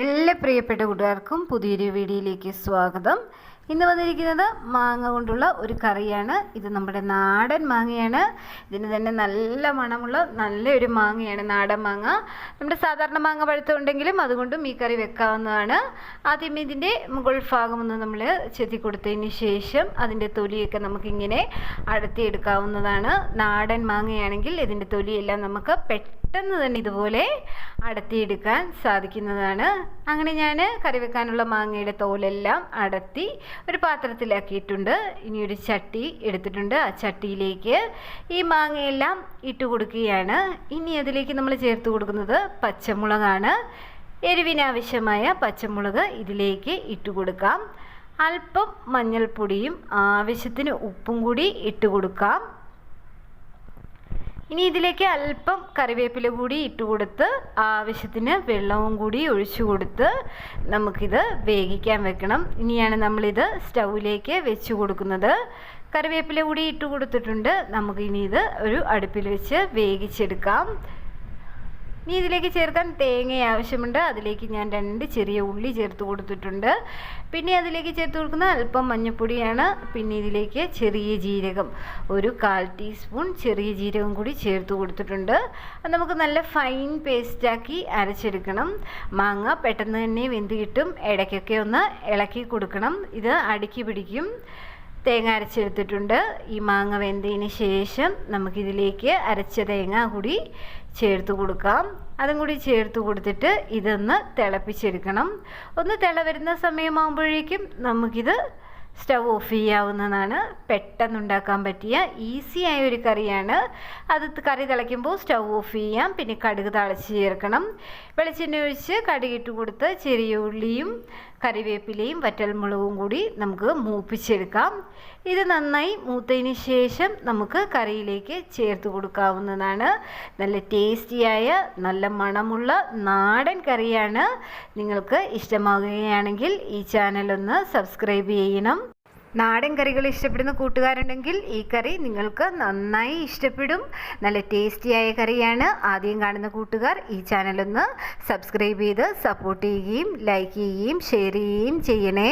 എല്ലാ പ്രിയപ്പെട്ട കൂട്ടുകാർക്കും പുതിയൊരു വീഡിയോയിലേക്ക് സ്വാഗതം. ഇന്ന് വന്നിരിക്കുന്നത് മാങ്ങ കൊണ്ടുള്ള ഒരു കറിയാണ്. ഇത് നമ്മുടെ നാടൻ മാങ്ങയാണ്. ഇതിന് തന്നെ നല്ല മണമുള്ള നല്ലൊരു മാങ്ങയാണ് നാടൻ മാങ്ങ. നമ്മുടെ സാധാരണ മാങ്ങ പഴുത്തുണ്ടെങ്കിലും അതുകൊണ്ടും ഈ കറി വെക്കാവുന്നതാണ്. ആദ്യം ഇതിന്റെ മുകൾ ഭാഗം ഒന്ന് നമ്മൾ ചെത്തി കൊടുത്തതിന് ശേഷം അതിന്റെ തൊലിയൊക്കെ നമുക്കിങ്ങനെ അടത്തിയെടുക്കാവുന്നതാണ്. നാടൻ മാങ്ങയാണെങ്കിൽ ഇതിന്റെ തൊലിയെല്ലാം നമുക്ക് പെട്ടെന്ന് തന്നെ ഇതുപോലെ അടത്തിയെടുക്കാൻ സാധിക്കുന്നതാണ്. അങ്ങനെ ഞാൻ കറി വെക്കാനുള്ള മാങ്ങയുടെ തോലെല്ലാം അടത്തി ഒരു പാത്രത്തിലാക്കിയിട്ടുണ്ട്. ഇനി ഒരു ചട്ടി എടുത്തിട്ടുണ്ട്. ആ ചട്ടിയിലേക്ക് ഈ മാങ്ങയെല്ലാം ഇട്ട് കൊടുക്കുകയാണ്. ഇനി അതിലേക്ക് നമ്മൾ ചേർത്ത് കൊടുക്കുന്നത് പച്ചമുളകാണ്. എരിവിനാവശ്യമായ പച്ചമുളക് ഇതിലേക്ക് ഇട്ട് കൊടുക്കാം. അല്പം മഞ്ഞൾപ്പൊടിയും ആവശ്യത്തിന് ഉപ്പും കൂടി ഇട്ട് കൊടുക്കാം. ഇനി ഇതിലേക്ക് അല്പം കറിവേപ്പില കൂടി ഇട്ട് കൊടുത്ത് ആവശ്യത്തിന് വെള്ളവും കൂടി ഒഴിച്ചു കൊടുത്ത് നമുക്കിത് വേവിക്കാൻ വെക്കണം. ഇനിയാണ് നമ്മളിത് സ്റ്റൗവിലേക്ക് വെച്ച് കൊടുക്കുന്നത്. കറിവേപ്പില കൂടി ഇട്ട് കൊടുത്തിട്ടുണ്ട്. നമുക്കിനി ഇത് ഒരു അടുപ്പിൽ വെച്ച് വേവിച്ചെടുക്കാം. ഇനി ഇതിലേക്ക് ചേർക്കാൻ തേങ്ങ ആവശ്യമുണ്ട്. അതിലേക്ക് ഞാൻ രണ്ട് ചെറിയ ഉള്ളി ചേർത്ത് കൊടുത്തിട്ടുണ്ട്. പിന്നെ അതിലേക്ക് ചേർത്ത് കൊടുക്കുന്ന അല്പം മഞ്ഞൾപ്പൊടിയാണ് പിന്നെ ഇതിലേക്ക് ചെറിയ ജീരകം ഒരു കാൽ ടീസ്പൂൺ ചെറിയ ജീരകം കൂടി ചേർത്ത് കൊടുത്തിട്ടുണ്ട്. അത് നമുക്ക് നല്ല ഫൈൻ പേസ്റ്റാക്കി അരച്ചെടുക്കണം. മാങ്ങ പെട്ടെന്ന് തന്നെ വെന്ത് കിട്ടും. ഇടയ്ക്കൊക്കെ ഒന്ന് ഇളക്കി കൊടുക്കണം. ഇത് അടുക്കി പിടിക്കും. തേങ്ങ അരച്ചെടുത്തിട്ടുണ്ട്. ഈ മാങ്ങ വെന്തതിന് ശേഷം നമുക്കിതിലേക്ക് അരച്ച തേങ്ങ കൂടി ചേർത്ത് കൊടുക്കാം. അതും കൂടി ചേർത്ത് കൊടുത്തിട്ട് ഇതൊന്ന് തിളപ്പിച്ചെടുക്കണം. ഒന്ന് തിള വരുന്ന സമയമാകുമ്പോഴേക്കും നമുക്കിത് സ്റ്റവ് ഓഫ് ചെയ്യാവുന്നതാണ്. പെട്ടെന്ന് ഉണ്ടാക്കാൻ പറ്റിയ ഈസി ആയ ഒരു കറിയാണ്. അത് കറി തിളയ്ക്കുമ്പോൾ സ്റ്റവ് ഓഫ് ചെയ്യാം. പിന്നെ കടുക് തളച്ച് ചേർക്കണം. വെളിച്ചെണ്ണ ഒഴിച്ച് കടുകിട്ട് കൊടുത്ത് ചെറിയ ഉള്ളിയും കറിവേപ്പിലയും വറ്റൽമുളകും കൂടി നമുക്ക് മൂപ്പിച്ചെടുക്കാം. ഇത് നന്നായി മൂത്തതിന് ശേഷം നമുക്ക് കറിയിലേക്ക് ചേർത്ത് കൊടുക്കാവുന്നതാണ്. നല്ല ടേസ്റ്റിയായ നല്ല മണമുള്ള നാടൻ കറിയാണ്. നിങ്ങൾക്ക് ഇഷ്ടമാകുകയാണെങ്കിൽ ഈ ചാനലൊന്ന് സബ്സ്ക്രൈബ് ചെയ്യണം. നാടൻ കറികൾ ഇഷ്ടപ്പെടുന്ന കൂട്ടുകാരുണ്ടെങ്കിൽ ഈ കറി നിങ്ങൾക്ക് നന്നായി ഇഷ്ടപ്പെടും. നല്ല ടേസ്റ്റിയായ കറിയാണ് ആദ്യം കാണുന്ന കൂട്ടുകാർ. ഈ ചാനലൊന്ന് സബ്സ്ക്രൈബ് ചെയ്ത് സപ്പോർട്ട് ചെയ്യുകയും ലൈക്ക് ചെയ്യുകയും ഷെയർ ചെയ്യുകയും ചെയ്യണേ.